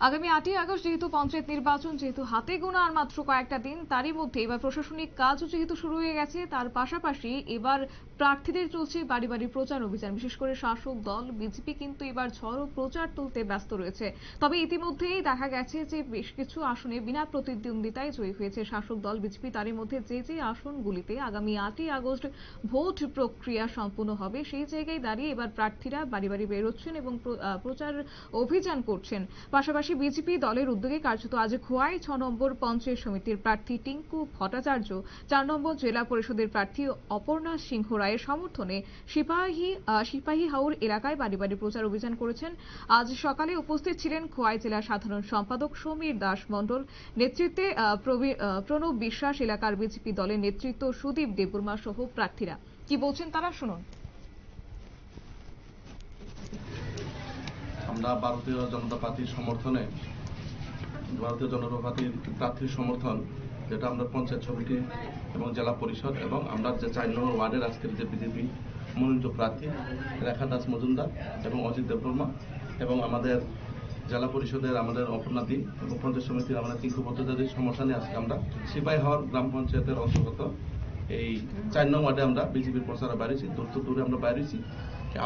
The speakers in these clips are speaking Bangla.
আগামী আটই আগস্ট যেহেতু পঞ্চায়েত নির্বাচন, যেহেতু হাতে গোনা আর মাত্র কয়েকটা দিন, তারই মধ্যে এবার প্রশাসনিক কাজও যেহেতু শুরু হয়ে গেছে, তার পাশাপাশি এবার প্রার্থীদের চলছে বাড়ি বাড়ি প্রচার অভিযান। বিশেষ করে শাসক দল, বিজেপি কিন্তু এবার ঝড়ো প্রচার তুলতে ব্যস্ত রয়েছে। তবে ইতিমধ্যেই দেখা গেছে যে বেশ কিছু আসনে বিনা প্রতিদ্বন্দ্বিতায় জয়ী হয়েছে শাসক দল, বিজেপি। তারই মধ্যে যে যে আসনগুলিতে আগামী আটই আগস্ট ভোট প্রক্রিয়া সম্পূর্ণ হবে, সেই জায়গায় দাঁড়িয়ে এবার প্রার্থীরা বাড়ি বাড়ি বেরোচ্ছেন এবং প্রচার অভিযান করছেন। পাশাপাশি বিজেপি দলের উদ্যোগে কার্যত আজ খোয়াই ছ নম্বর পঞ্চায়েত সমিতির প্রার্থী টিঙ্কু ভট্টাচার্য, চার নম্বর জেলা পরিষদের প্রার্থী অপর্ণা সিংহ রায়ের সমর্থনে সিপাহী সিপাহী হাউর এলাকায় বাড়ি বাড়ি প্রচার অভিযান করেছেন। আজ সকালে উপস্থিত ছিলেন খোয়াই জেলা সাধারণ সম্পাদক সমীর দাস মণ্ডল। নেতৃত্বে প্রণব বিশ্বাস এলাকার বিজেপি দলের নেতৃত্ব সুদীপ দেববর্মা সহ প্রার্থীরা। কি বলছেন তারা শুনুন। আমরা ভারতীয় জনতা পার্টির সমর্থনে, ভারতীয় জনতা পার্টির প্রার্থীর সমর্থন, যেটা আমরা পঞ্চায়েত সমিতি এবং জেলা পরিষদ এবং আমরা যে চার নম্বর ওয়ার্ডের আজকের যে বিজেপি মনোনীত প্রার্থী, রেখা দাস মজুমদার এবং অজিত দেববর্মা এবং আমাদের জেলা পরিষদের আমাদের অপর্ণাদি এবং পঞ্চায়েত সমিতির আমাদের তিনকু ভট্টাচার্যের সমর্থনে আজকে আমরা সিপাহী হওয়ার গ্রাম পঞ্চায়েতের অন্তর্গত এই চার নং ওয়ার্ডে আমরা বিজেপির প্রচারে বাইরেছি, দূর দূরে আমরা বাইরেছি।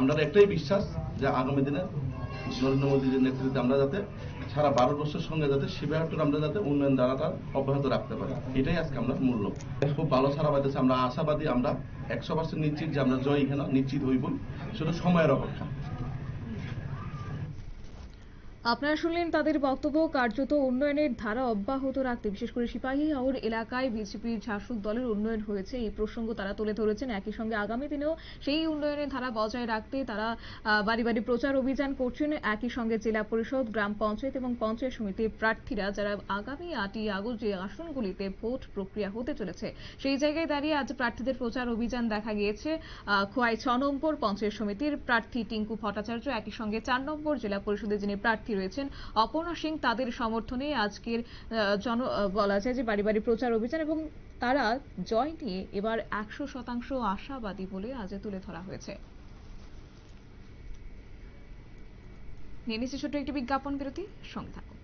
আমরা একটাই বিশ্বাস যে আগামী দিনে নরেন্দ্র মোদীর নেতৃত্বে আমরা যাতে সারা ভারতবর্ষের সঙ্গে যাতে শিবাহাটুর আমরা যাতে উন্নয়ন ধারাটা অব্যাহত রাখতে পারি। এটাই আজকে আমরা মূল্য খুব ভালো সারা পাইতেছে। আমরা আশাবাদী আমরা একশো পার্সেন্ট নিশ্চিত যে আমরা জয় এখানে নিশ্চিত হইবই। শুধু সময়ের অপেক্ষা। আপনারা শুনলেন তাদের বক্তব্য কার্যত উন্নয়নের ধারা অব্যাহত রাখতে, বিশেষ করে সিপাহী হাওর এলাকায় বিজেপির শাসক দলের উন্নয়ন হয়েছে। এই প্রসঙ্গ তারা তুলে ধরেছেন। একই সঙ্গে আগামী দিনেও সেই উন্নয়নের ধারা বজায় রাখতে তারা বাড়ি বাড়ি প্রচার অভিযান করছেন। একই সঙ্গে জেলা পরিষদ, গ্রাম পঞ্চায়েত এবং পঞ্চায়েত সমিতির প্রার্থীরা যারা আগামী আটই আগস্ট যে আসনগুলিতে ভোট প্রক্রিয়া হতে চলেছে, সেই জায়গায় দাঁড়িয়ে আজ প্রার্থীদের প্রচার অভিযান দেখা গিয়েছে। খোয়াই ছ নম্বর পঞ্চায়েত সমিতির প্রার্থী টিঙ্কু ভট্টাচার্য, একই সঙ্গে চার নম্বর জেলা পরিষদের যিনি প্রার্থী রয়েছেন। অপর্ণা সিং তাদের সমর্থনে আজকের জন বলা যায় যে বাড়ি বাড়ি প্রচার অভিযান এবং তারা জয় নিয়ে এবার একশো শতাংশ আশাবাদী বলে আজ তুলে ধরা হয়েছে। নিয়ে নিচ্ছে ছোট্ট একটি বিজ্ঞাপন বিরতি, সঙ্গে থাকুন।